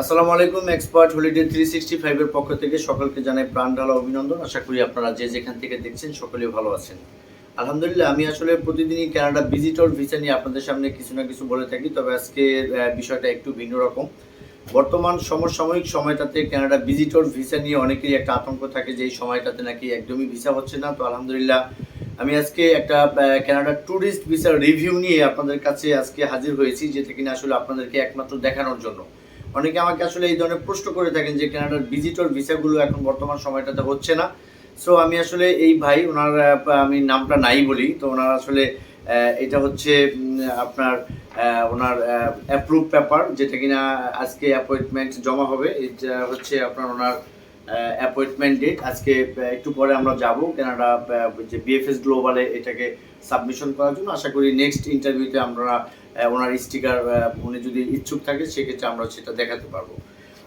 আসসালামু আলাইকুম expert holiday three sixty ফাইভের পক্ষ থেকে সকলকে জানাই প্রাণ ঢালা অভিনন্দন। আশা করি আপনারা যে যেখান থেকে দেখছেন সকলেই ভালো আছেন। আলহামদুলিল্লাহ, আমি আসলে প্রতিদিনই কানাডা ভিজিটর ভিসা নিয়ে আপনাদের সামনে কিছু না কিছু বলে থাকি, তবে আজকে বিষয়টা একটু ভিন্ন রকম। বর্তমান সমসাময়িক সময়টাতে কানাডা ভিজিটর ভিসা নিয়ে অনেকেরই একটা আতঙ্ক থাকে যে এই সময়টাতে নাকি একদমই ভিসা হচ্ছে না। তো আলহামদুলিল্লাহ, আমি আজকে একটা কানাডা ট্যুরিস্ট ভিসার রিভিউ নিয়ে আপনাদের কাছে আজকে হাজির হয়েছি, যেটা কিনা আসলে আপনাদেরকে একমাত্র দেখানোর জন্য। অনেকে আমাকে আসলে এই ধরনের প্রশ্ন করে থাকেন যে কানাডার ভিজিটর ভিসাগুলো এখন বর্তমান সময়টাতে হচ্ছে না। সো আমি আসলে এই ভাই, ওনার আমি নামটা নাই বলি, তো ওনার আসলে এটা হচ্ছে আপনার ওনার অ্যাপ্রুভ পেপার যেটা কিনা আজকে অ্যাপয়েন্টমেন্ট জমা হবে। এটা হচ্ছে আপনার ওনার অ্যাপয়েন্টমেন্ট ডেট আজকে একটু পরে আমরা যাব কানাডা যে বিএফএস গ্লোবালে এটাকে সাবমিশন করার জন্য। আশা করি নেক্সট ইন্টারভিউতে আমরা ওনার স্টিকার উনি যদি ইচ্ছুক থাকে, সেক্ষেত্রে আমরা সেটা দেখাতে পারব।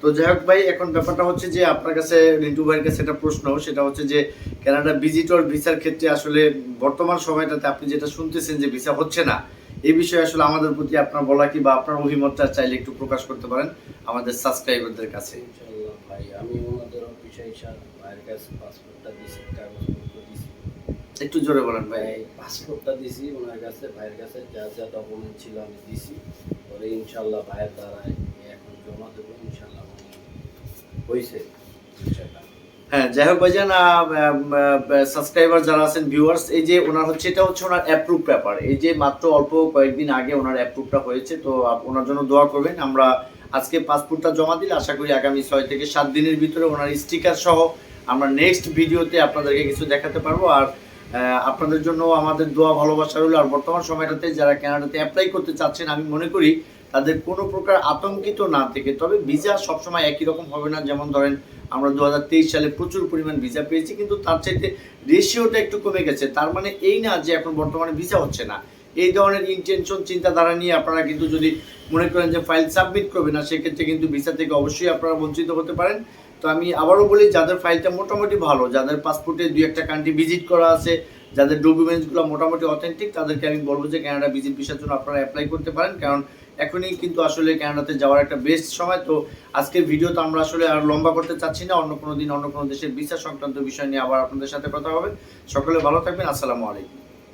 তো যাই হোক ভাই, এখন ব্যাপারটা হচ্ছে যে আপনার কাছে, রিন্টু ভাইয়ের কাছে একটা প্রশ্ন, সেটা হচ্ছে যে কানাডা ভিজিটর ভিসার ক্ষেত্রে আসলে বর্তমান সময়টাতে আপনি যেটা শুনতেছেন যে ভিসা হচ্ছে না, এই বিষয়ে আসলে আমাদের প্রতি আপনার বলা কি বা আপনার অভিমতটা চাইলে একটু প্রকাশ করতে পারেন আমাদের সাবস্ক্রাইবারদের কাছে। ভাই, আমি ওনাদের অফিসে এসে ভাইয়ের কাছে পাসপোর্টটা দিছি কাগজপত্র দিছি। একটু জোরে বলেন ভাই। পাসপোর্টটা দিছি ওনার কাছে ভাইয়ের কাছে যা যা ডকুমেন্ট ছিল আমি দিছি। পরে ইনশাল্লাহ ভাইয়ের দ্বারা এখন জমা দেবো ইনশাল্লাহ হয়েছে হ্যাঁ যাই হোক ভাইজান সাবস্ক্রাইবার যারা আছেন ভিউয়ার্স এই যে ওনার হচ্ছে, এটা হচ্ছে ওনার অ্যাপ্রুভ পেপার এই যে মাত্র অল্প কয়েকদিন আগে ওনার অ্যাপ্রুভটা হয়েছে, তো ওনার জন্য দোয়া করবেন। আমরা আজকে পাসপোর্টটা জমা দিলে, আশা করি আগামী ছয় থেকে সাত দিনের ভিতরে ওনার স্টিকার সহ আমরা নেক্সট ভিডিওতে আপনাদেরকে কিছু দেখাতে পারব। আর আপনাদের জন্য আমাদের দোয়া, ভালোবাসা রইল। আর বর্তমান সময়টাতে যারা কানাডাতে অ্যাপ্লাই করতে চাচ্ছেন, আমি মনে করি তাদের কোনো প্রকার আতঙ্কিত না থেকে, তবে ভিসা সবসময় একই রকম হবে না। যেমন ধরেন, আমরা দু হাজার তেইশ সালে প্রচুর পরিমাণ ভিসা পেয়েছি, কিন্তু তার চাইতে রেশিওটা একটু কমে গেছে। তার মানে এই না যে এখন বর্তমানে ভিসা হচ্ছে না। এই ধরনের ইন্টেনশন চিন্তাধারা নিয়ে আপনারা কিন্তু যদি মনে করেন যে ফাইল সাবমিট করবে না, সেক্ষেত্রে কিন্তু ভিসা থেকে অবশ্যই আপনারা বঞ্চিত হতে পারেন। তো আমি আবারও বলি, যাদের ফাইলটা মোটামুটি ভালো, যাদের পাসপোর্টে দুই একটা কান্ট্রি ভিজিট করা আছে, যাদের ডকুমেন্টসগুলো মোটামুটি অথেন্টিক তাদেরকে আমি বলব যে কানাডা ভিজিট ভিসার জন্য আপনারা অ্যাপ্লাই করতে পারেন। কারণ এখনই কিন্তু আসলে ক্যানাডাতে যাওয়ার একটা বেস্ট সময়। তো আজকের ভিডিও তো আমরা আসলে আর লম্বা করতে চাচ্ছি না, অন্য কোনো দিন, অন্য কোনো দেশের ভিসা সংক্রান্ত বিষয় নিয়ে আবার আপনাদের সাথে কথা হবে। সকলে ভালো থাকবেন, আসসালামু আলাইকুম।